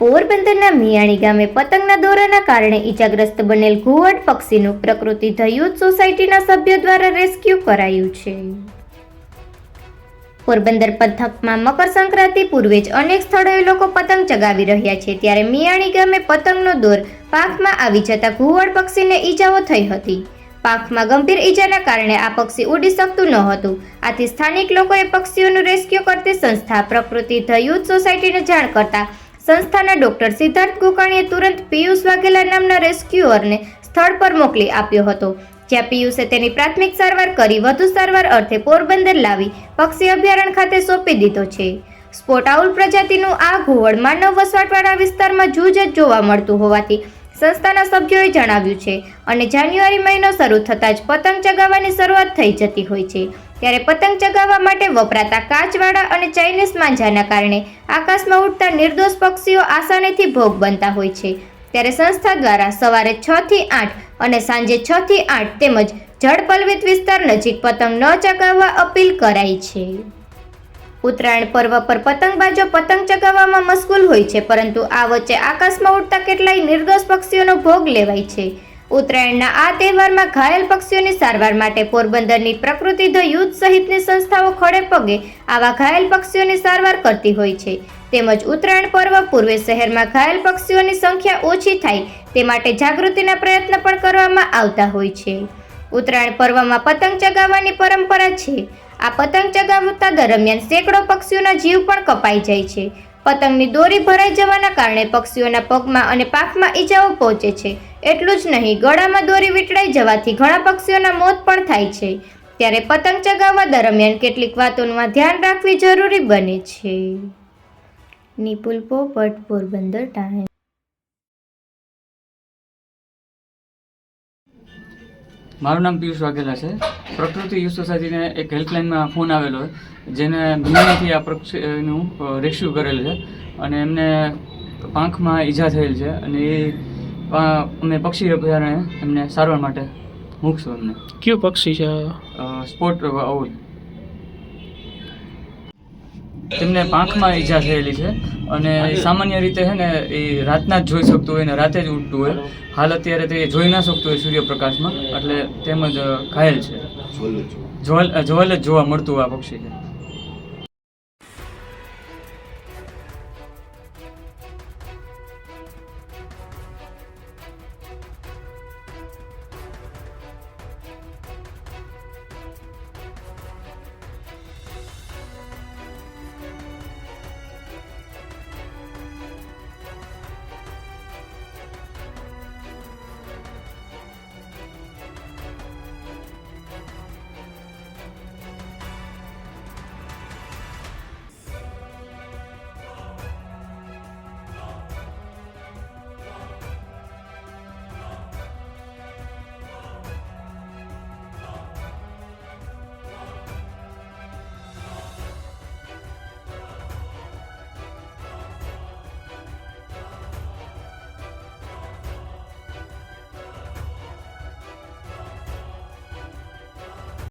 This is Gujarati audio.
પોરબંદરના મિયાણી ગામે પતંગના દોરાના કારણે ઈજાગ્રસ્ત બનેલ ઘુવડ પક્ષીનું પ્રકૃતિ ધ યુથ સોસાયટીના સભ્યો દ્વારા રેસ્ક્યુ કરાયું છે. પોરબંદર પંથકમાં મકર સંક્રાંતિ પૂર્વે જ અનેક સ્થળોએ લોકો પતંગ ચગાવી રહ્યા છે. ત્યારે મિયાણી ગામે પતંગનો દોર પાંખમાં આવી જતા ઘુવડ પક્ષીને ઈજાઓ થઈ હતી. પાંખમાં ગંભીર ઈજાના કારણે આ પક્ષી ઉડી શકતું ન હતું. આથી સ્થાનિક લોકોએ પક્ષીઓનું રેસ્ક્યુ કરતી સંસ્થા પ્રકૃતિ ધ યુથ સોસાયટીને જાણ કરતા સંસ્થાના ડોક્ટર સિદ્ધાર્થ કુકાણીએ તુરંત પિયુષ વાઘેલા નામના રેસ્ક્યુઅરને સ્થળ પર મોકલી આપ્યો હતો. જ્યાં પિયુષે તેની પ્રાથમિક સારવાર કરી, વધુ સારવાર અર્થે પોરબંદર લાવી પક્ષી અભયારણ્ય ખાતે સોંપી દીધો છે. સ્પોટ આઉલ પ્રજાતિનું આ ઘુવડ માનવ વસવાટવાળા વિસ્તારમાં જૂજ જ જોવા મળતું હોવાથી સંસ્થાના સભ્યોએ જણાવ્યું છે, અને જાન્યુઆરી મહિનો શરૂ થતાં જ પતંગ ચગાવવાની શરૂઆત થઈ જતી હોય છે. ત્યારે પતંગ ચગાવવા માટે વપરાતા કાચવાળા અને ચાઇનીઝ માંજાના કારણે આકાશમાં ઉડતા નિર્દોષ પક્ષીઓ આસાનીથી ભોગ બનતા હોય છે. ત્યારે સંસ્થા દ્વારા સવારે છ થી આઠ અને સાંજે છ થી આઠ તેમજ જળપલવિત વિસ્તાર નજીક પતંગ ન ચગાવવા અપીલ કરાઈ છે. ઉત્તરાયણ પર્વ પર પતંગબાજો પતંગ ચગાવવામાં મશગુલ હોય છે, પરંતુ આ વચ્ચે આકાશમાં ઉડતા કેટલાય નિર્દોષ પક્ષીઓનો ભોગ લેવાય છે. ઉત્તરાયણના આ તહેવારમાં ઘાયલ પક્ષીઓની સારવાર માટે પોરબંદરની પ્રકૃતિ ધ યુથ સહિતની સંસ્થાઓ ખડે પગે આવા ઘાયલ પક્ષીઓની સારવાર કરતી હોય છે. તેમજ ઉત્તરાયણ પર્વ પૂર્વે શહેરમાં ઘાયલ પક્ષીઓની સંખ્યા ઓછી થાય તે માટે જાગૃતિના પ્રયત્ન પણ કરવામાં આવતા હોય છે. ઉત્તરાયણ પર્વમાં પતંગ ચગાવવાની પરંપરા છે. આ પતંગ ચગાવતા દરમિયાન સેંકડો પક્ષીઓના જીવ પણ કપાઈ જાય છે. પતંગની દોરી ભરાઈ જવાના કારણે પક્ષીઓના પગમાં અને પાકમાં ઈજાઓ પહોંચે છે. એટલું જ નહીં, ગળામાં દોરી વીંટળાઈ જવાથી ઘણા પક્ષીઓના મોત પણ થાય છે. ત્યારે પતંગ ચગાવવા દરમિયાન કેટલીક વાતોનું ધ્યાન રાખવી જરૂરી બને છે. નિપુલ પોપટ, પોરબંદર ટાઈમ મારું નામ પિયુષ વાઘેલા છે. પ્રકૃતિ યુથ એક હેલ્પલાઇનમાં ફોન આવેલો જેને ભૂમિથી આ પક્ષીનું રેસ્ક્યુ કરેલ છે. અને એમને પાંખમાં ઈજા થયેલ છે અને એ અમે પક્ષી અભયારણ્ય એમને સારવાર માટે મૂકશું એમને. કયું પક્ષી છે? સ્પોટ આઉલ તેમને પાંખમાં ઈજા થયેલી છે અને સામાન્ય રીતે છે ને એ રાતના જ જોઈ શકતું હોય ને રાતે જ ઉડતું હોય. હાલ અત્યારે તે જોઈ ના શકતું હોય સૂર્યપ્રકાશમાં એટલે તેમજ ઘાયલ છે. જોલ જોલ જ જોવા મળતું આ પક્ષી છે.